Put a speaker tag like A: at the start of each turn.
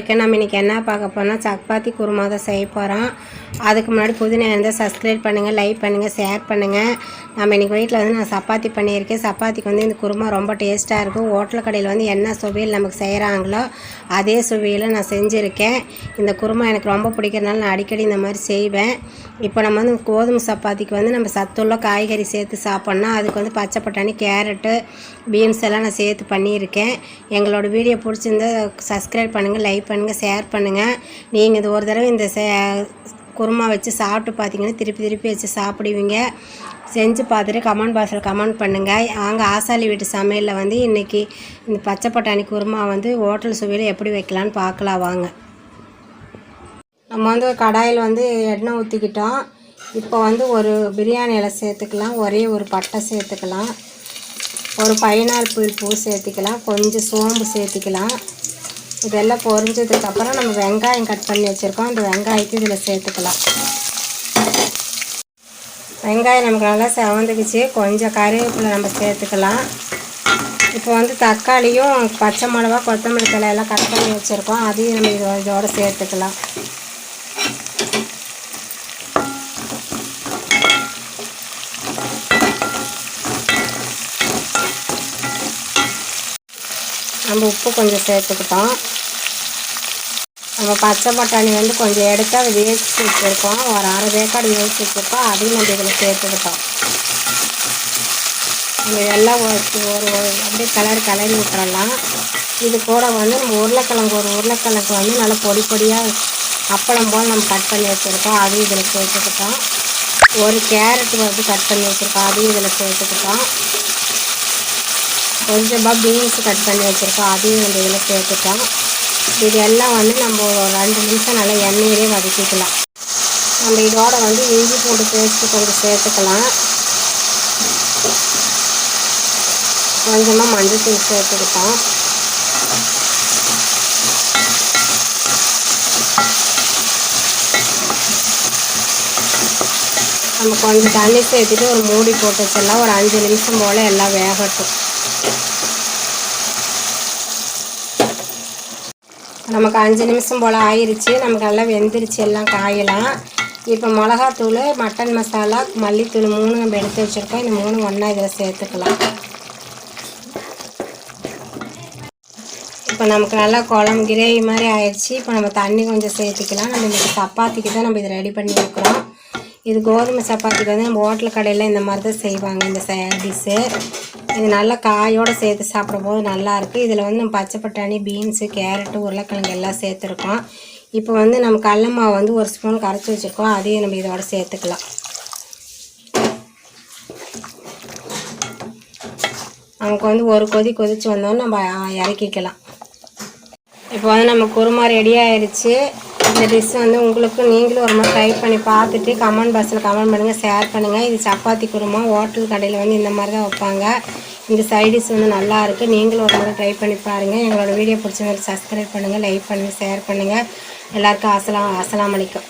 A: வரைக்கும் நம்ம இன்றைக்கி என்ன பார்க்க போனால் சப்பாத்தி குருமா தான் செய்ய போகிறோம் அதுக்கு முன்னாடி புதினா இருந்தால் சப்ஸ்கிரைப் பண்ணுங்கள் லைக் பண்ணுங்கள் ஷேர் பண்ணுங்கள் நம்ம இன்றைக்கி வீட்டில் வந்து நான் சப்பாத்தி பண்ணியிருக்கேன். சப்பாத்திக்கு வந்து இந்த குருமா ரொம்ப டேஸ்ட்டாக இருக்கும். ஹோட்டல் கடையில் வந்து என்ன சுவையில் நமக்கு செய்கிறாங்களோ அதே சுவையில் நான் செஞ்சுருக்கேன். இந்த குருமா எனக்கு ரொம்ப பிடிக்கிறதுனால நான் அடிக்கடி இந்த மாதிரி செய்வேன். இப்போ நம்ம வந்து கோதுமை சப்பாத்திக்கு வந்து நம்ம சத்துள்ள காய்கறி சேர்த்து சாப்பிட்னா அதுக்கு வந்து பச்சை பட்டாணி கேரட்டு பீன்ஸ் எல்லாம் நான் சேர்த்து பண்ணியிருக்கேன். எங்களோட வீடியோ பிடிச்சிருந்தா சப்ஸ்கிரைப் பண்ணுங்கள் லைக் பண்ணுங்கள் ஷேர் பண்ணுங்கள் நீங்கள் இது ஒரு தடவை இந்த சே குருமா வச்சு சாப்பிட்டு பார்த்தீங்கன்னா திருப்பி திருப்பி வச்சு சாப்பிடுவீங்க. செஞ்சு பார்த்துட்டு கமெண்ட் பாக்ஸில் கமெண்ட் பண்ணுங்கள் நாங்கள் ஆசாலி வீட்டு சமையலில் வந்து இன்றைக்கி இந்த பச்சை பட்டாணி குருமா வந்து ஹோட்டல் சுவையில் எப்படி வைக்கலான்னு பார்க்கலாம் வாங்க. நம்ம வந்து ஒரு கடாயில் வந்து எண்ணெய் ஊற்றிக்கிட்டோம் இப்போ வந்து ஒரு பிரியாணி இலை சேர்த்துக்கலாம். ஒரே ஒரு பட்டை சேர்த்துக்கலாம். ஒரு பைனாப்பிள் பூ சேர்த்துக்கலாம். கொஞ்சம் சோம்பு சேர்த்துக்கலாம். இதெல்லாம் பொறிஞ்சதுக்கப்புறம் நம்ம வெங்காயம் கட் பண்ணி வச்சுருக்கோம். அந்த வெங்காயத்தை இதில் சேர்த்துக்கலாம். வெங்காயம் நமக்கு நல்லா செவந்துக்குச்சு. கொஞ்சம் கருவேப்பிலை நம்ம சேர்த்துக்கலாம். இப்போ வந்து தக்காளியும் பச்சை மிளகா கொத்தமல்லி தழை எல்லாம் கட் பண்ணி வச்சுருக்கோம். அதையும் நம்ம இதோட சேர்த்துக்கலாம். நம்ம உப்பு கொஞ்சம் சேர்த்துக்கிட்டோம். நம்ம பச்சை பட்டாணி வந்து கொஞ்சம் எடுத்து அதை வேஸ்ட் வச்சுருக்கோம் ஒரு அரை வேக்காடு வேஸ்ட் வச்சுருக்கோம் அதையும் நம்ம இதில் சேர்த்துக்கிட்டோம். நம்ம ஒரு ஒரு ஒரு அப்படியே கலர் கலரி விட்டுறலாம். இது கூட வந்து நம்ம உருளைக்கிழங்கு ஒரு உருளைக்கிழங்கு வந்து நல்லா பொடி பொடியாக அப்பளம் போல் நம்ம கட் பண்ணி வச்சுருக்கோம். அதையும் இதில் சேர்த்துக்கிட்டோம். ஒரு கேரட் வந்து கட் பண்ணி வச்சுருக்கோம். அதையும் இதில் சேர்த்துக்கிட்டோம். கொஞ்சமாக பீன்ஸ் கட் பண்ணி வச்சுருக்கோம். அதையும் வந்து இதில் சேர்த்துட்டோம் இது எல்லாம் வந்து நம்ம ஒரு ரெண்டு நிமிஷம் நல்லா எண்ணெயிலே வதக்கிக்கலாம். நம்ம இதோட வந்து இஞ்சி பூண்டு பேஸ்ட்டு கொஞ்சம் சேர்த்துக்கலாம். கொஞ்சமாக மஞ்சள் தூள் சேர்த்துக்கிட்டோம். நம்ம கொஞ்சம் தண்ணி சேர்த்துட்டு ஒரு மூடி போட்டு வச்சிடலாம். ஒரு அஞ்சு நிமிஷம் போல் எல்லாம் வேகட்டும். நமக்கு அஞ்சு நிமிஷம் போல் ஆயிருச்சு. நமக்கு நல்லா வெந்துருச்சு. எல்லாம் காயெல்லாம். இப்போ மிளகாத்தூள் மட்டன் மசாலா மல்லித்தூள் மூணு நம்ம எடுத்து வச்சுருக்கோம். இந்த மூணு ஒன்றா இதில் சேர்த்துக்கலாம். இப்போ நமக்கு நல்லா குழம்பு கிரேவி மாதிரி ஆயிடுச்சு இப்போ நம்ம தண்ணி கொஞ்சம் சேர்த்துக்கலாம். நம்ம இந்த சப்பாத்திக்கு தான் நம்ம இதை ரெடி பண்ணி வைக்கிறோம். இது கோதுமை சப்பாத்திக்கு வந்து நம்ம ஹோட்டல் கடையில் இந்த மாதிரி தான் செய்வாங்க இந்த டிஷ்ஷு இது நல்லா காயோடு சேர்த்து சாப்பிடும்போது நல்லாயிருக்கு. இதில் வந்து நம்ம பச்சை பட்டாணி பீன்ஸு கேரட்டு உருளைக்கிழங்கு எல்லாம் சேர்த்துருக்கோம். இப்போ வந்து நம்ம கடல மாவு வந்து ஒரு ஸ்பூன் கரைச்சி வச்சுருக்கோம். அதையும் நம்ம இதோட சேர்த்துக்கலாம். நமக்கு வந்து ஒரு கொதி கொதித்து வந்தோன்னு நம்ம இறக்கிக்கலாம். இப்போ வந்து நம்ம குருமா ரெடி ஆயிடுச்சு இந்த டிஷ் வந்து உங்களுக்கு நீங்களும் ஒரு மாதிரி ட்ரை பண்ணி பார்த்துட்டு கமெண்ட் பாக்ஸில் கமெண்ட் பண்ணுங்கள் ஷேர் பண்ணுங்கள் இது சப்பாத்தி குருமா ஹோட்டல் கடையில் வந்து இந்த மாதிரி தான் வைப்பாங்க. இந்த சைடிஷ் வந்து நல்லா இருக்குது நீங்களும் ஒரு முறை ட்ரை பண்ணி பாருங்கள் எங்களோட வீடியோ பிடிச்சவங்களுக்கு சப்ஸ்கிரைப் பண்ணுங்கள் லைக் பண்ணுங்கள் ஷேர் பண்ணுங்கள் எல்லாருக்கும் அசலாம் அசலாம் அளிக்கும்